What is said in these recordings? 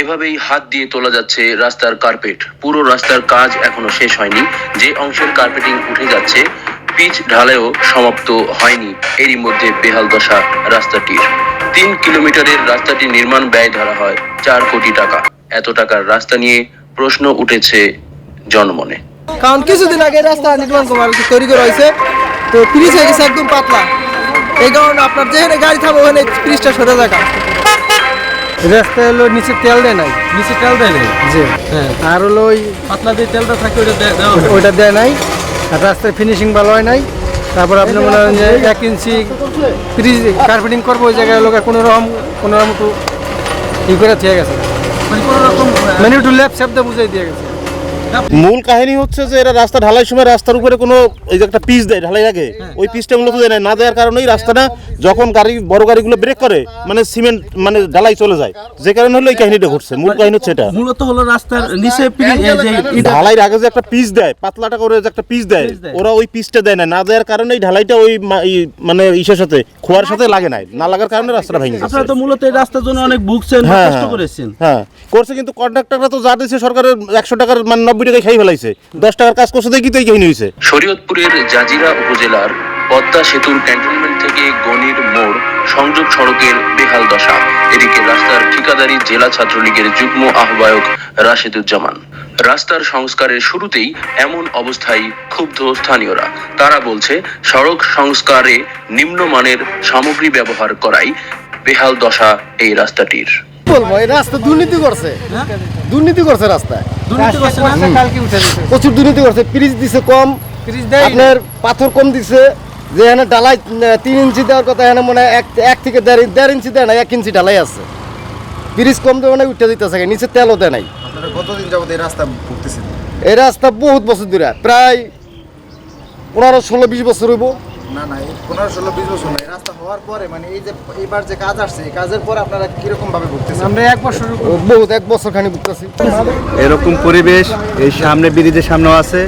এভাবেই হাত দিয়ে তোলা যাচ্ছে রাস্তার কার্পেট। পুরো রাস্তার কাজ এখনও শেষ হয়নি। যে অংশের কার্পেটিং উঠে যাচ্ছে, পিচ ঢালাইও সমাপ্ত হয়নি। এরই মধ্যে বেহাল দশা রাস্তাটির। তিন কিলোমিটারের রাস্তাটি নির্মাণ ব্যয় ধরা হয় চার কোটি টাকা। এত টাকার রাস্তা নিয়ে প্রশ্ন উঠেছে জনমনে। কারণ কিছুদিন আগে রাস্তা নির্মাণ তৈরি করা হয়েছে, তো পিরিচ হয়ে গেছে একদম পাতলা। এই কারণে আপনার যেখানে গাড়ি থাকবে ওখানে পিরিচটা সরে থাকা রাস্তা হলো নিচে তেল দেয় নাই। নিচে তেল দেয় নাই? জি। হ্যাঁ। আর হলো ওই পাতলা যে তেলটা থাকে ওইটা দেয় ওইটা দেয় নাই। আর রাস্তার ফিনিশিং ভালো হয় নাই। তারপর আপনি মনে হয় যে এক ইঞ্চি ফ্রিজ কার্পেটিং করব ওই জায়গায় লোকের কোনো রকম কোনো রকম একটু ই করে গেছে। মানে কোনো রকম মানে একটু ল্যাপ স্যাপটা বুঝাই দিয়ে গেছে। মূল কাহিনী হচ্ছে যে এরা রাস্তা ঢালাই সময় রাস্তার উপরে কোনো এই যে একটা পিচ দেয় ঢালাই আগে ওই পিচটা মূলত দেয় না না দেওয়ার কারণেই রাস্তাটা যখন গাড়ি বড় গাড়িগুলো ব্রেক করে মানে সিমেন্ট মানে ঢালাই চলে যায়। যে কারণে হলো এই কাহিনীটা ঘটছে। মূল কাহিনী হচ্ছে এটা। মূলত হলো রাস্তার নিচে এই যে ইটা- ঢালাইয়ের আগে যে একটা পিচ দেয় পাতলাটা করে যে একটা পিচ দেয় ওরা ওই পিচটা দেয় না। না দেওয়ার কারণে এই ঢালাইটা ওই মানে ইসের সাথে খোয়ার সাথে লাগে নাই। না লাগার কারণে রাস্তাটা ভেঙে গেছে। আপনারা তো মূলত এই রাস্তার জন্য অনেক ভুগছেন হ্যাঁ, কষ্ট হ্যাঁ। করেছেন। হ্যাঁ করছে কিন্তু কন্ট্রাক্টররা তো যা দিচ্ছে সরকারের একশো টাকার মানে নব্বই খাই ফেলাইছে। দশ টাকার কাজ করছে দেখি শরীয়তপুরের জাজিরা উপজেলার পদ্মা সেতুর ক্যান্টনমেন্ট থেকে গনির মোড় সংযোগ সড়কের বেহাল দশা। এদিকে রাস্তার ঠিকাদারি জেলা ছাত্রলীগের যুগ্ম আহ্বায়ক রাশেদুজ্জামান। রাস্তার সংস্কারের শুরুতেই এমন অবস্থায় ক্ষুব্ধ স্থানীয়রা। তারা বলছে, সড়ক সংস্কারে নিম্নমানের সামগ্রী ব্যবহার করাই বেহাল দশা এই রাস্তাটির। বলব এই রাস্তা দুর্নীতি করছে। দুর্নীতি করছে রাস্তায়। দুর্নীতি করছে দিতে প্রচুর দুর্নীতি করছে দিছে কম আপনার পাথর কম দিছে যে এখানে ঢালাই তিন ইঞ্চি দেওয়ার কথা এখানে মনে হয় এক এক থেকে দেড় ইঞ্চি- দেড় ইঞ্চি দেয় না এক ইঞ্চি ঢালাই আছে। পিরিচ কম দেওয়া মানে উঠে দিতেছে নিচে তেলও দেয় নাই। কতদিন যাবত এই রাস্তা ভুগতেছেন এই রাস্তা বহুত বছর ধরে প্রায় পনেরো ষোলো বিশ বছর হইব। না না এই পনেরো ষোলো বিশ বছর না রাস্তা হওয়ার পরে মানে এই যে এবার যে কাজ আসছে এই কাজের পরে আপনারা কীরকম ভাবে ভুগতেছেন? আমরা এক বছর বহুত এক বছর খানি ভুগতেছি। এরকম পরিবেশ এই সামনে ব্রিজের সামনেও আছে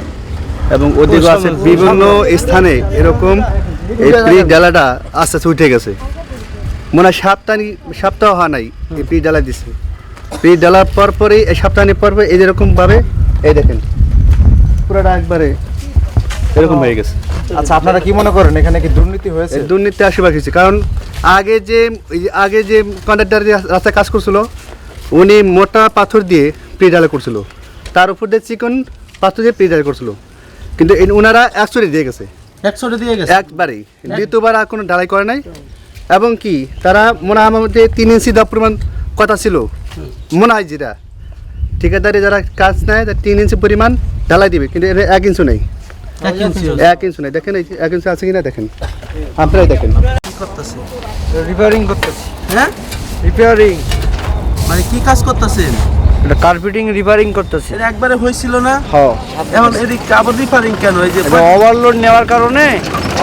এবং ওদিকেও আছে বিভিন্ন স্থানে এরকম এই ব্রিজ ডালাটা আস্তে আস্তে উঠে গেছে। মনে হয় সপ্তাহ সাপ্তাহ হওয়া নাই এই ব্রিজ ডালা দিছে। ব্রিজ ডালার পর পরই এই সপ্তাহ পর পর এই যেরকম ভাবে এই দেখেন। পুরোটা একবারে এরকম হয়ে গেছে। আচ্ছা আপনারা কি মনে করেন এখানে কি দুর্নীতি হয়েছে? দুর্নীতি আশীর্বাদ হয়েছে। কারণ আগে যে আগে যে কন্ট্রাক্টর যে রাস্তায় কাজ করছিল উনি মোটা পাথর দিয়ে প্রিডালে করছিল। তার উপর দিয়ে চিকন পাথর দিয়ে প্রিডাল করছিল। কিন্তু ওনারা একশোটি দিয়ে গেছে। একশোটা দিয়ে গেছে? একবারেই। দ্বিতীয়বার আর কোনো ঢালাই করে নাই। এবং কি তারা মনে হয় আমার মধ্যে তিন ইঞ্চি দেওয়ার পরিমাণ কথা ছিল। মনে হয় যেটা। ঠিকাদারি যারা কাজ নেয় তার তিন ইঞ্চি পরিমাণ ঢালাই দিবে কিন্তু এর এক ইঞ্চি নেই। এক ইঞ্চি এক নেই। দেখেন এই যে এক ইঞ্চি আছে কিনা দেখেন। আপনারাই দেখেন। করতেছে। রিপেয়ারিং করতেছি। হ্যাঁ? রিপেয়ারিং মানে কি কাজ করতেছেন এটা কার্পেটিং রিপেয়ারিং করতেছি। এটা একবারে হয়েছিল না? হ্যাঁ এখন এদিক আবার রিফারিং কেন? এই যে ওভারলোড নেওয়ার কারণে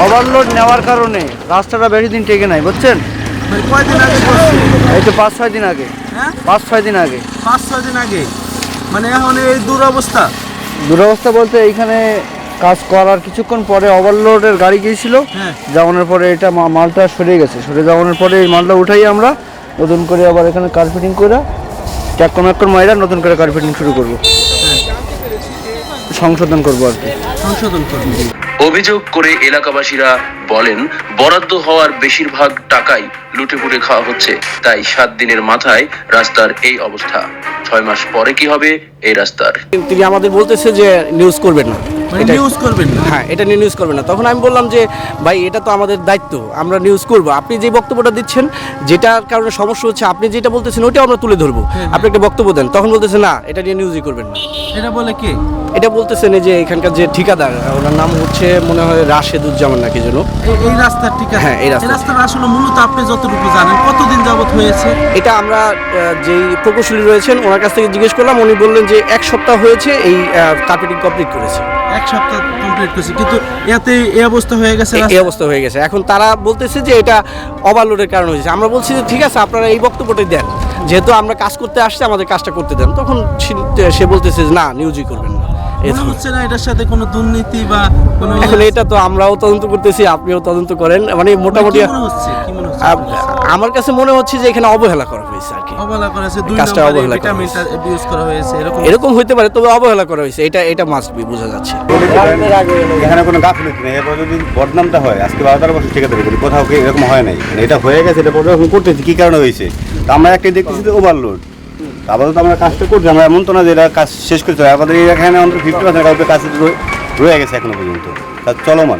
ওভারলোড নেওয়ার কারণে রাস্তাটা বেশি দিন টেকে নাই বুঝছেন? মানে কয়দিন আগে এই তো পাঁচ ছয় দিন আগে। হ্যাঁ? পাঁচ ছয় দিন আগে। পাঁচ ছয় দিন আগে। মানে এখন এই দুরবস্থা? দুরবস্থা বলতে এইখানে কাজ করার কিছুক্ষণ পরে ওভারলোডের গাড়ি গিয়েছিল। হ্যাঁ। যাওয়ানোর পরে এটা মা- মালটা সরে গেছে। সরে যাওয়ানোর পরে এই মালটা উঠাই আমরা নতুন করে আবার এখানে কার্পেটিং করে চাক্কর মাক্কর মাইরা নতুন করে কার্পেটিং শুরু করব। সংশোধন করব আর কি। সংশোধন করব। অভিযোগ করে এলাকাবাসীরা বলেন বরাদ্দ হওয়ার বেশিরভাগ টাকাই লুটেপুটে খাওয়া হচ্ছে। তাই সাত দিনের মাথায় রাস্তার এই অবস্থা। ছয় মাস পরে কি হবে এই রাস্তার? তিনি আমাদের বলতেছে যে নিউজ করবেন না। মানে এটা- নিউজ করবেন না? হ্যাঁ এটা নিয়ে নিউজ করবেন না। তখন আমি বললাম যে ভাই এটা তো আমাদের দায়িত্ব আমরা নিউজ করব। আপনি যে বক্তব্যটা দিচ্ছেন যেটার কারণে সমস্যা হচ্ছে আপনি যেটা বলতেছেন ওইটাও আমরা তুলে ধরবো। আপনি একটা বক্তব্য দেন তখন বলতেছে না এটা নিয়ে নিউজই করবেন না। এটা বলে কে? এটা বলতেছেন যে এখানকার যে ঠিকাদার ওনার নাম হচ্ছে মনে হয় রাশেদুজ্জামান নাকি যেন। এই- রাস্তা ঠিক আছে। হ্যাঁ, এই রাস্তা। আসলে মূলত আপনি যতটুকু জানেন কতদিন যাবত হয়েছে? এটা আমরা যেই প্রকৌশলী রয়েছেন ওনার কাছ থেকে জিজ্ঞেস করলাম উনি বললেন যে এক সপ্তাহ হয়েছে এই কার্পেটিং কমপ্লিট করেছে। এক সপ্তাহ কমপ্লিট করছে কিন্তু এতে এই অবস্থা হয়ে গেছে এই- অবস্থা হয়ে গেছে। এখন তারা বলতেছে যে এটা ওভারলোডের কারণে হয়েছে। আমরা বলছি যে ঠিক আছে আপনারা এই বক্তব্যটাই দেন। যেহেতু আমরা কাজ করতে আসছি আমাদের কাজটা করতে দেন। তখন সে- বলতেছে না নিউজই করবেন না। মনে। হচ্ছে না এটার সাথে কোনো দুর্নীতি বা কোনো এখন এটা তো আমরাও তদন্ত করতেছি আপনিও তদন্ত করেন। মানে মোটামুটি মনে আ- আমার কাছে মনে হচ্ছে যে এখানে অবহেলা করা হয়েছে আর কি। অবহেলা করা হয়েছে দুই কাজটা অবহেলা করা করা হয়েছে এরকম এরকম হইতে পারে তবে অবহেলা করা হয়েছে এটা এটা মাস্ট বি বোঝা যাচ্ছে। এখানে কোনো গাফিলতি নেই এরপর যদি বদনামটা হয় আজকে বারো তেরো বছর ঠিক আছে কোথাও কি এরকম হয় নাই? মানে এটা হয়ে গেছে এটা পর্যবেক্ষণ করতেছি কী কারণে হয়েছে? তো আমরা একটা দেখতেছি যে ওভারলোড আপাতত আমরা কাজটা করছি, আমরা এমন তো না যে এটা কাজ শেষ করতে হবে আমাদের এখানে অন্তত ফিফটি পার্সেন্ট কাউকে কাজ রয়ে- গেছে এখনও পর্যন্ত। তার চলমান।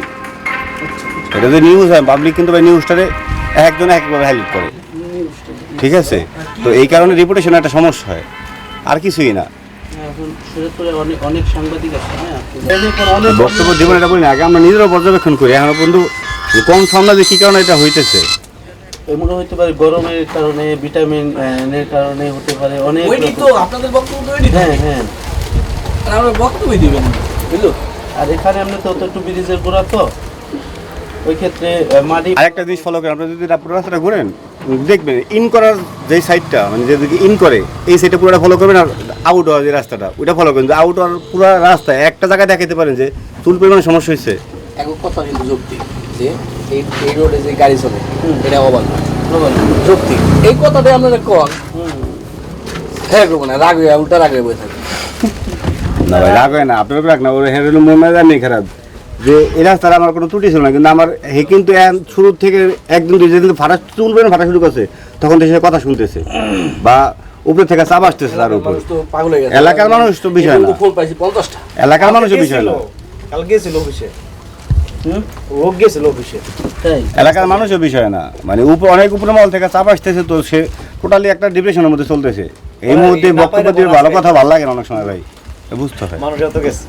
এটা যদি নিউজ হয় পাবলিক কিন্তু নিউজটারে একজন একভাবে হাইলাইট করে। ঠিক আছে? তো এই কারণে রিপুটেশন একটা সমস্যা হয়। আর কিছুই না। বক্তব্য জীবন এটা বলি না, আগে আমরা নিজেরাও পর্যবেক্ষণ করি। এখনও পর্যন্ত কম সামনে যে কী কারণে এটা হইতেছে। এমন হতে পারে গরমের কারণে ভিটামিন এর কারণে হতে পারে অনেক রকম- আপনাদের বক্তব্য হ্যাঁ হ্যাঁ। আমরা বক্তব্য দিবেন বুঝলো? আর এখানে আমরা তো একটু ব্রিজের গোড়া তো। ওই ক্ষেত্রে মাটি আরেকটা জিনিস ফলো করেন। আপনি যদি পুরো রাস্তাটা ঘুরেন দেখবেন ইন করার যে সাইডটা মানে যেদিকে ইন করে এই সাইডটা পুরোটা ফলো করবেন আর আউট হওয়ার যে রাস্তাটা ওইটা ফলো করবেন। যে আউট হওয়ার পুরো রাস্তা একটা জায়গায় দেখাতে পারেন যে চুল পরিমাণ সমস্যা হয়েছে এক কথা কিন্তু যুক্তি যে এই এই রোডে যে গাড়ি চলে এটা অবাধ। যুক্তি। এই কথাটা আপনারা কন হ্যাঁ করব না রাগ হয়ে উল্টা রাগ হয়ে বসে থাকে। না ভাই রাগ হয় না আপনার রাগ না ওর হের হলো মোমের খারাপ। যে এই রাস্তার আমার কোনো ত্রুটি ছিল না কিন্তু আমার হে কিন্তু শুরু থেকে একদিন দুই যেদিন ফাটা চুল পরিমাণ ফাটা শুরু করছে তখন তো সে কথা শুনতেছে। বা উপরে থেকে চাপ আসতেছে তার উপর। মানুষ তো পাগল হয়ে গেছে। এলাকার মানুষ তো বিষয় না। এলাকার মানুষের বিষয় না। কাল গেছিল অফিসে। হুম? গেছিল অফিসে। এলাকার মানুষের বিষয় না। মানে উপর অনেক উপরে মহল থেকে চাপ আসতেছে তো সে টোটালি একটা ডিপ্রেশনের মধ্যে চলতেছে। এই মুহূর্তে বক্তব্য দিয়ে ভালো কথা ভালো লাগে না অনেক সময় ভাই। বুঝতে হয়। মানুষ এত গেছে।